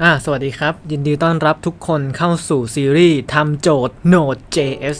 อ่าสวัสดีครับ ยินดีต้อนรับทุกคนเข้าสู่ซีรีส์ทำโจทย์ Node.js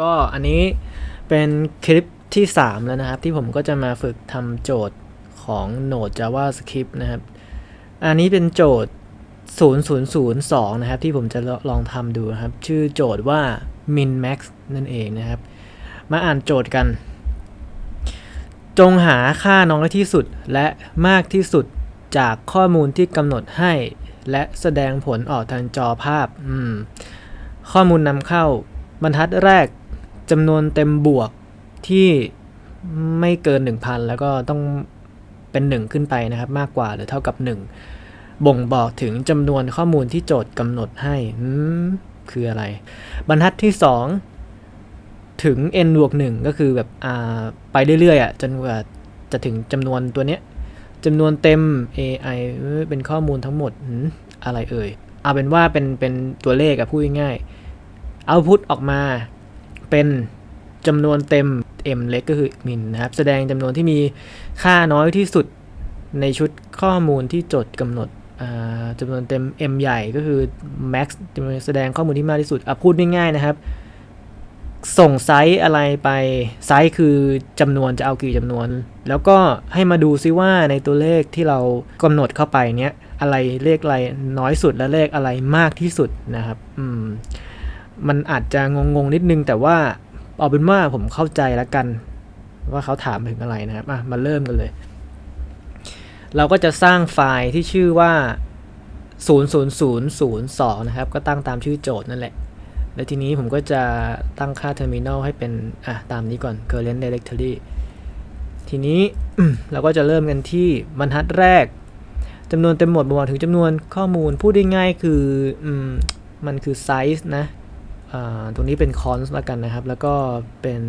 ก็อันนี้เป็นคลิปที่ 3 แล้วนะครับ ที่ผมก็จะมาฝึกทำโจทย์ของ Node JavaScript นะครับ อันนี้เป็นโจทย์ 0002 นะครับ ที่ผมจะลองทำดูนะครับ ชื่อโจทย์ว่า min max นั่นเองนะครับ มาอ่านโจทย์กัน จงหาค่าน้อยที่สุดและมากที่สุดจากข้อมูลที่กำหนดให้ และแสดงผลออกทางจอภาพ ข้อมูลนำเข้า บรรทัดแรกจำนวนเต็มบวกที่ไม่เกิน 1,000 แล้วก็ต้องเป็น 1 ขึ้นไปนะครับ มากกว่าหรือเท่ากับ 1 บ่งบอกถึงจำนวนข้อมูลที่โจทย์กำหนดให้ คืออะไร บรรทัดที่ 2 ถึง n บวก1ก็คือแบบอ่าไปเรื่อยๆอะจนกว่าจะถึงจำนวนตัวเนี้ยจำนวนเต็ม ai เอ้ยเป็นข้อมูลทั้งหมดอะไรเอ่ย เอาเป็นว่าเป็นเป็นตัวเลขอะพูดง่ายๆเอาพุตออกมาเป็นจำนวนเต็ม m เล็กก็คือ min นะครับ แสดงจำนวนที่มีค่าน้อยที่สุดในชุดข้อมูลที่จทย์กำหนด จำนวนเต็ม m ใหญ่ก็คือ max จำนวนแสดงข้อมูลที่มากที่สุดอะพูดง่ายๆนะครับ ส่งไซส์อะไรไปไซส์คือจำนวนจะเอากี่จำนวน แล้วก็ให้มาดูซิว่าในตัวเลขที่เรากำหนดเข้าไปเนี้ยอะไรเลขอะไรน้อยสุดและเลขอะไรมากที่สุดนะครับอืมมันอาจจะงงๆนิดนึงแต่ว่าเอาเป็นว่าผมเข้าใจแล้วกัน ว่าเขาถามถึงอะไรนะครับมาเริ่มกันเลย เราก็จะสร้างไฟล์ที่ชื่อว่า 00002 นะครับ ก็ตั้งตามชื่อโจทย์นั่นแหละ แล้วทีนี้ผมก็จะตั้งค่า terminal ให้เป็น อะ ตามนี้ก่อน current directory ทีนี้เราก็จะเริ่มกันที่บรรทัดแรกจำนวนเต็มหมดบอกถึงจำนวนข้อมูล พูดได้ง่ายคืออมมันคือ size นะอ่าตรงนี้เป็น const แล้วกันนะครับ แล้วก็เป็น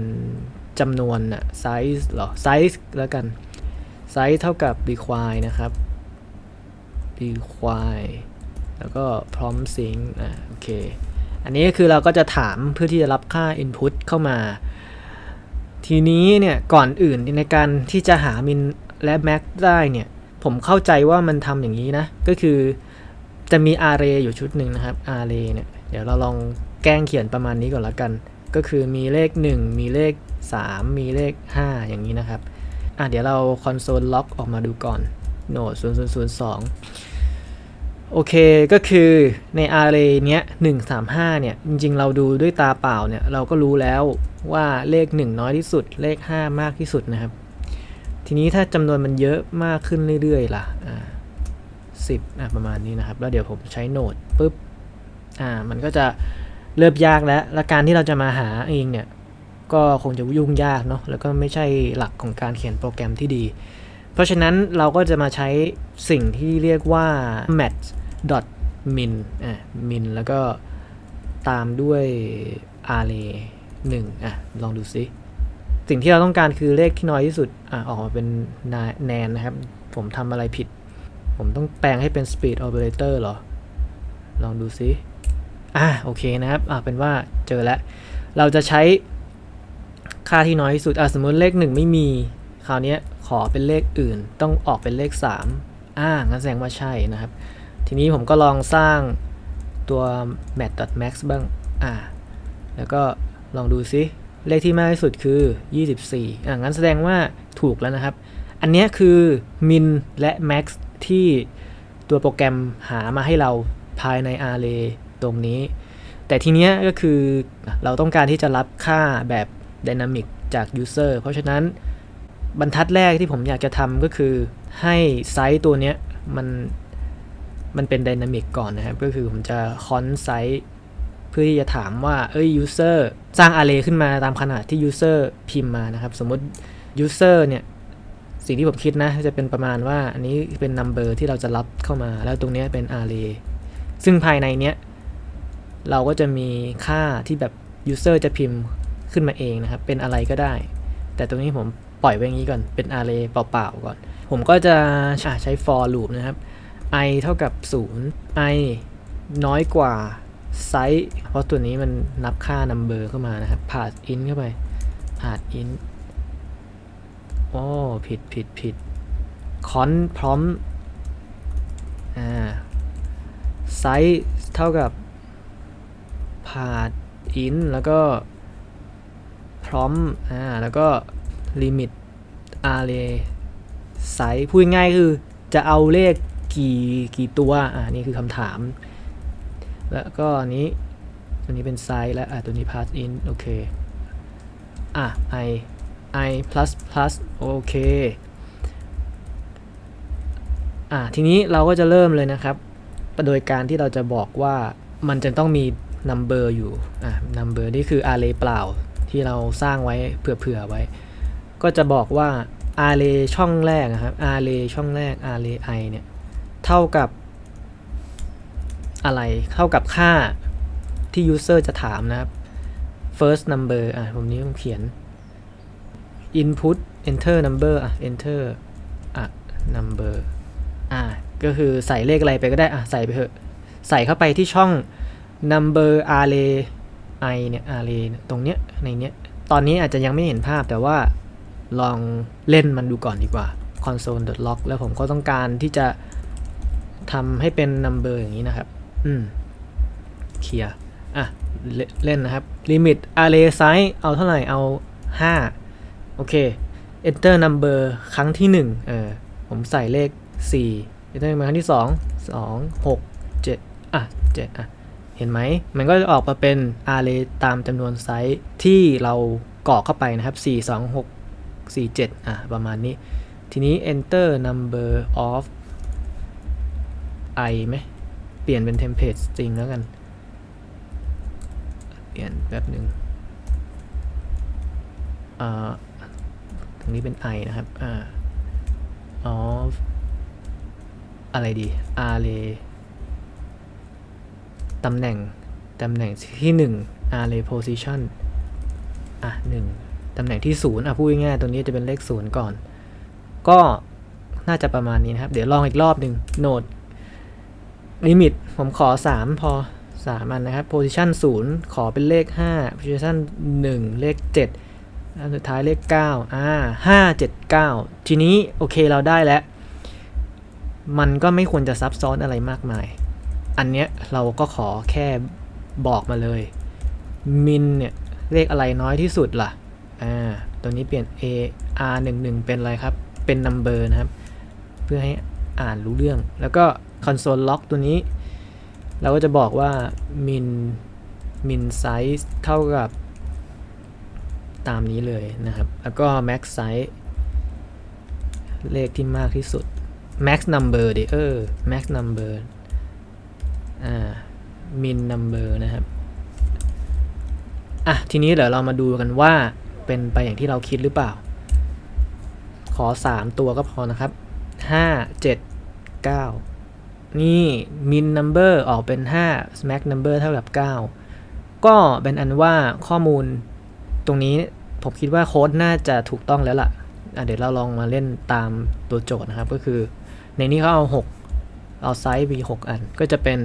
จำนวนอะ size หรอ size แล้วกัน size เท่ากับ require นะครับ require แล้วก็ prompt sync อ่าโอเค อันนี้ก็คือเราก็จะถามเพื่อที่จะรับค่า input เข้ามา ทีนี้เนี่ยก่อนอื่นในการที่จะหา min และ max ได้เนี่ย ผมเข้าใจว่ามันทำอย่างนี้นะ ก็คือจะมี array อยู่ชุดหนึ่งนะครับ array เนี่ย เดี๋ยวเราลองแกล้งเขียนประมาณนี้ก่อนละกัน ก็คือมีเลข 1 มีเลข 3 มีเลข 5 อย่างนี้นะครับ อะเดี๋ยวเรา console log ออกมาดูก่อน node 0002 โอเคก็คือใน array เนี้ย135 เนี่ย จริงๆ เราดูด้วยตาเปล่าเนี่ย เราก็รู้แล้วว่าเลข 1 น้อยที่สุด เลข 5 มากที่สุดนะครับ ทีนี้ถ้าจำนวนมันเยอะมากขึ้นเรื่อยๆ ล่ะ อ่าสิบอะประมาณนี้นะครับ แล้วเดี๋ยวผมใช้โนดปุ๊บ อ่า มันก็จะเริ่มยากแล้ว และการที่เราจะมาหาเองเนี่ย ก็คงจะยุ่งยากเนาะแล้วก็ไม่ใช่หลักของการเขียนโปรแกรมที่ดี เพราะฉะนั้นเราก็จะมาใช้สิ่งที่เรียกว่า match min อะ min แล้วก็ตามด้วย array 1อะ ลองดูซิ สิ่งที่เราต้องการคือเลขที่น้อยที่สุดอะออกมาเป็นแนนนะครับ ผมทำอะไรผิด ผมต้องแปลงให้เป็น speed operator เหรอ ลองดูซิอะโอเคนะครับอะเป็นว่าเจอแล้ว เราจะใช้ ค่าที่น้อยที่สุดอะสมมติเลข 1 ไม่มี คราวนี้ขอเป็นเลขอื่น ต้องออกเป็นเลข 3 อ่างั้นแสดงว่าใช่นะครับ ทีนี้ผมก็ลองสร้างตัว mat.max บ้างอ่าแล้วก็ลองดูซิเลขที่มากที่สุดคือ 24 อ่างั้นแสดงว่าถูกแล้วนะครับ อันนี้คือ min และ max ที่ตัวโปรแกรมหามาให้เราภายใน array ตรงนี้ แต่ทีเนี้ยก็คือเราต้องการที่จะรับค่าแบบ dynamic จาก user เพราะฉะนั้นบรรทัดแรกที่ผมอยากจะทำก็คือให้ไซส์ตัวเนี้ยมันมันเป็น dynamic ก่อนนะครับ ก็คือผมจะ cont ไซส์เพื่อที่จะถามว่า เอ้ย user สร้าง array ขึ้นมาตามขนาดที่ user พิมพ์มานะครับ สมมติ user เนี่ยสิ่งที่ผมคิดนะจะเป็นประมาณว่าอันนี้เป็น number ที่เราจะรับเข้ามา แล้วตรงนี้เป็น array ซึ่งภายในเนี้ยเราก็จะมีค่าที่แบบ user จะพิมพ์ ขึ้นมาเองนะครับ เป็นอะไรก็ได้ แต่ตรงนี้ผมปล่อยไว้อย่างนี้ก่อน เป็น array เปล่าๆก่อน ผมก็จะใช้ for loop นะครับ i เท่ากับ 0 i น้อยกว่า size เพราะตัวนี้มันนับค่า number เข้ามานะครับ pass in เข้าไป pass in โอ้ผิดผิดผิด con พร้อมอ่า size เท่ากับ pass in แล้วก็ ร้อมอ่าแล้วก็ limit array size พูดง่ายคือจะเอาเลขกี่กี่ตัวอ่านี่คือคำถาม แล้วก็อันนี้ตัวนี้เป็น size และอ่าตัวนี้ pass in โอเคอะ i i plus plus โอเคอะทีนี้เราก็จะเริ่มเลยนะครับ โดยการที่เราจะบอกว่ามันจะต้องมี number อยู่อะ number นี่คือ array เปล่า ที่เราสร้างไว้เผื่อๆไว้ ก็จะบอกว่า array ช่องแรกนะครับ array ช่องแรก array i เนี่ยเท่ากับอะไรเท่ากับค่าที่ user จะถามนะครับ first number อะผมนี้ผมเขียน input enter number อะ enter อะ number อะก็คือใส่เลขอะไรไปก็ได้อะใส่ไปเถอะ ใส่เข้าไปที่ช่อง number array i เนี่ย array เนี่ยตรงเนี้ยในเนี้ยตอนนี้อาจจะยังไม่เห็นภาพแต่ว่าลองเล่นมันดูก่อนดีกว่า console.log แล้วผมก็ต้องการที่จะทำให้เป็น number อย่างนี้นะครับ อืมเคลียร์อะเลเล่นนะครับ limit array size เอาเท่าไหร่ เอา 5 โอเค enter number ครั้งที่ 1 เออ ผมใส่เลข 4 enter number ครั้งที่ 2 2 6 7 อะ 7 อะ เห็นไหม มันก็จะออกมาเป็น array ตามจำนวนไซส์ที่เรากรอกเข้าไปนะครับ 4 2 6 4 7 อะ ประมาณนี้ ทีนี้ enter number of i ไหม เปลี่ยนเป็น template string แล้วกัน เปลี่ยนแป๊บหนึ่งอ่าตรงนี้เป็น i นะครับ อ่า of อะไรดี array ตำแหน่งตำแหน่งที่1 array position อะ1ตำแหน่งที่ 0 อะพูดง่ายๆตัวนี้จะเป็นเลข 0 ก่อน ก็น่าจะประมาณนี้นะครับ เดี๋ยวลองอีกรอบหนึ่ง node limit ผมขอ 3 พอ 3 อันนะครับ position 0 ขอเป็นเลข 5 position 1 เลข7อันสุดท้ายเลข 9 อ่า 5 7 9 ทีนี้ โอเคเราได้แล้ว มันก็ไม่ควรจะซับซ้อนอะไรมากมาย อันเนี้ยเราก็ขอแค่บอกมาเลย min เนี่ยเลขอะไรน้อยที่สุดล่ะ อ่า ตัวนี้เปลี่ยน a r 1 1เป็นอะไรครับ เป็น number นะครับ เพื่อให้อ่านรู้เรื่อง แล้วก็ console log ตัวนี้ เราก็จะบอกว่า min min size เท่ากับ ตามนี้เลยนะครับ แล้วก็ max size เลขที่มากที่สุด max number ดิเออ max number อ่า min number นะครับ อะ ทีนี้เดี๋ยวเรามาดูกันว่าเป็นไปอย่างที่เราคิดหรือเปล่า ขอ 3 ตัวก็พอนะครับ 5 7 9 นี่ min number ออกเป็น 5 max number เท่ากับ 9 ก็เป็นอันว่าข้อมูลตรงนี้ผมคิดว่าโค้ดน่าจะถูกต้องแล้วล่ะอะ เดี๋ยวเราลองมาเล่นตามตัวโจทย์นะครับ ก็คือ ในนี้เขาเอา 6 เอาไซส์ v 6 อัน ก็จะเป็น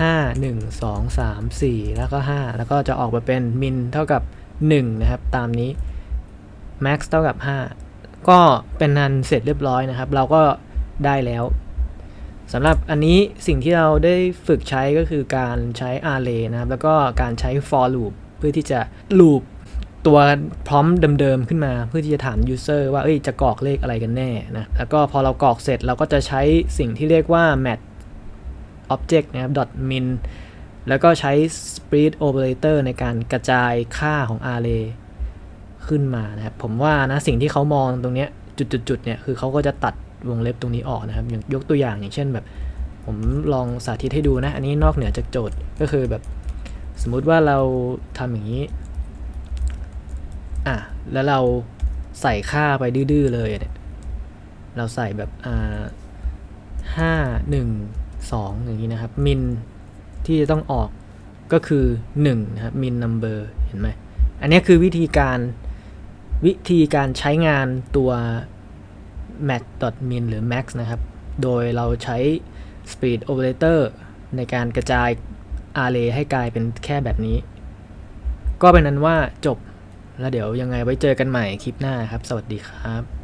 5 1 2 3 4 แล้วก็ 5 แล้วก็จะออกมาเป็น min เท่ากับ 1 นะครับ ตามนี้ max เท่ากับ 5 ก็เป็นนันเสร็จเรียบร้อยนะครับ เราก็ได้แล้วสำหรับอันนี้สิ่งที่เราได้ฝึกใช้ก็คือการใช้ array นะครับ แล้วก็การใช้ for loop เพื่อที่จะ loop ตัวพร้อมเดิมๆขึ้นมาเพื่อที่จะถาม user ว่าเอ้ยจะกรอกเลขอะไรกันแน่นะแล้วก็พอเรากรอกเสร็จเราก็จะใช้สิ่งที่เรียกว่า match object นะครับ min แล้วก็ใช้ split operator ในการกระจายค่าของ array ขึ้นมานะครับ ผมว่านะสิ่งที่เขามองตรงเนี้ยจุดๆๆเนี่ยคือเขาก็จะตัดวงเล็บตรงนี้ออกนะครับ อย่างยกตัวอย่างอย่างเช่นแบบ ผมลองสาธิตให้ดูนะ อันนี้นอกเหนือจากโจทย์ก็คือแบบสมมุติว่าเราทำอย่างนี้อะแล้วเราใส่ค่าไปดื้อๆเลยเนี่ยเราใส่แบบอ่าห้าหนึ่ง สองอย่างนี้นะครับมินที่จะต้องออกก็คือ1นะครับ min number เห็นไหมอันนี้คือวิธีการวิธีการใช้งานตัว match.min หรือ max นะครับ โดยเราใช้ speed operator ในการกระจายอาร์เรย์ให้กลายเป็นแค่แบบนี้ ก็เป็นนั้นว่าจบแล้วเดี๋ยวยังไงไว้เจอกันใหม่คลิปหน้าครับ สวัสดีครับ